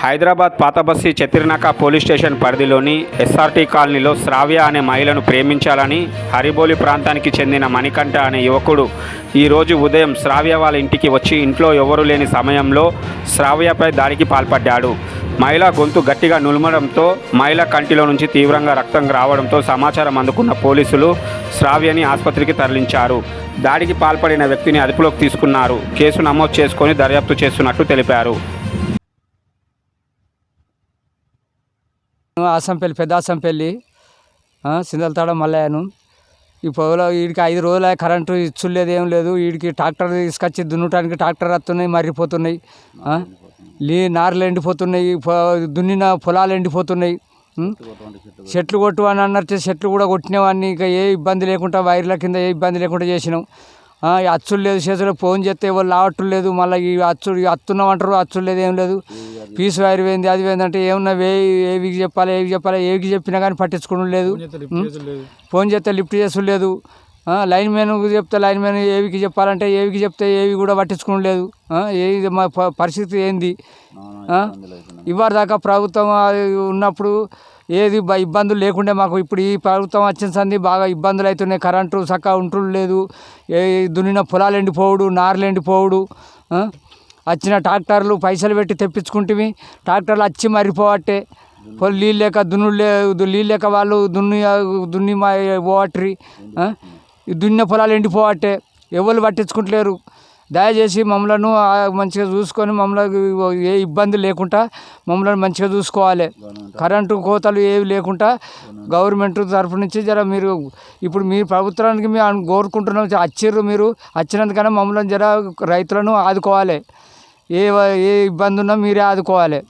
Hyderabad Patabasti Chatrinaka police station పరిధిలోని SRT కాలనీలో శ్రావ్య అనే మహిళను ప్రేమించాలని హరిబోలి ప్రాంతానికి చెందిన మణికంఠ అనే యువకుడు ఈరోజు ఉదయం శ్రావ్య వాళ్ళ ఇంటికి వచ్చి ఇంట్లో ఎవరూ లేని సమయంలో శ్రావ్యపై దాడికి పాల్పడ్డాడు. మహిళ గొంతు గట్టిగా నులమడంతో మహిళ కంటిలో నుంచి తీవ్రంగా రక్తం రావడంతో సమాచారం అందుకున్న పోలీసులు శ్రావ్యని ఆసుపత్రికి తరలించారు. దాడికి పాల్పడిన వ్యక్తిని అదుపులోకి తీసుకున్నారు. కేసు నమోదు చేసుకొని దర్యాప్తు చేస్తున్నట్టు తెలిపారు. అసంపల్లి పెద్ద అసంపల్లి సిందలతాడ మల్లయ్యను. ఈ పొగలో వీడికి ఐదు రోజుల కరెంటు ఇచ్చులేదు ఏం లేదు. వీడికి ట్రాక్టర్ తీసుకొచ్చి దున్నటానికి ట్రాక్టర్ వస్తున్నాయి మర్రిపోతున్నాయి. లీ నార్లు ఎండిపోతున్నాయి దున్నిన పొలాలు ఎండిపోతున్నాయి. చెట్లు కొట్టు అని అన్నట్టు చెట్లు కూడా కొట్టినవన్నీ ఇంకా ఏ ఇబ్బంది లేకుండా వైర్ల కింద ఏ ఇబ్బంది లేకుండా చేసినాం. అచ్చులు లేదు చేతులు ఫోన్ చేస్తే ఎవరు రావట్లేదు లేదు మళ్ళీ ఈ అచ్చు అత్తున్నాం అంటారు అచ్చులు లేదు ఏం లేదు. పీస్ వైర్ పోయింది అది పోయింది అంటే ఏమన్నా వే ఏవికి చెప్పాలి ఏవికి చెప్పాలి ఏవికి చెప్పినా కానీ పట్టించుకోవడం లేదు? ఫోన్ చేస్తే లిఫ్ట్ చేసుడు లేదు. ఆ, లైన్ మ్యాన్ చెప్తే లైన్ మ్యాన్ ఏవికి చెప్పాలంటే ఏవికి చెప్తే ఏవి కూడా పట్టించుకోవడం లేదు. ఆ, ఏ మా ప- పరిస్థితి ఏంది? ఇవాళ దాకా ప్రభుత్వం ఉన్నప్పుడు ఏది ఇబ్బందులు లేకుండే మాకు ఇప్పుడు ఈ ప్రభుత్వం వచ్చిన సంది బాగా ఇబ్బందులు అవుతున్నాయి కరెంటు చక్కగా ఉంటుడు లేదు ఏ దున్నిన పొలాలు ఎండిపోవుడు నార్లు ఎండిపోవుడు ఆ? వచ్చిన ట్రాక్టర్లు పైసలు పెట్టి తెప్పించుకుంటే ట్రాక్టర్లు వచ్చి మరిపోవట్టే. పొలి నీళ్ళు లేక దున్నుడు లే నీళ్ళు లేక వాళ్ళు దున్ని దున్ని మా పోవట్రి. ఆ? దున్న పొలాలు ఎండిపోవట్టే. ఎవరు పట్టించుకుంటలేరు. దయచేసి మమ్మలను మంచిగా చూసుకొని మమ్మల్ని ఏ ఇబ్బంది లేకుండా మమ్మల్ని మంచిగా చూసుకోవాలి. కరెంటు కోతలు ఏవి లేకుండా గవర్నమెంట్ తరఫు నుంచి జర మీరు ఇప్పుడు మీ ప్రభుత్వానికి మేము కోరుకుంటున్నాం. వచ్చిర్రు మీరు వచ్చినందుకన్నా మమ్మల్ని జర రైతులను ఆదుకోవాలి. ఏ ఏ ఇబ్బంది ఉన్నా మీరే ఆదుకోవాలి.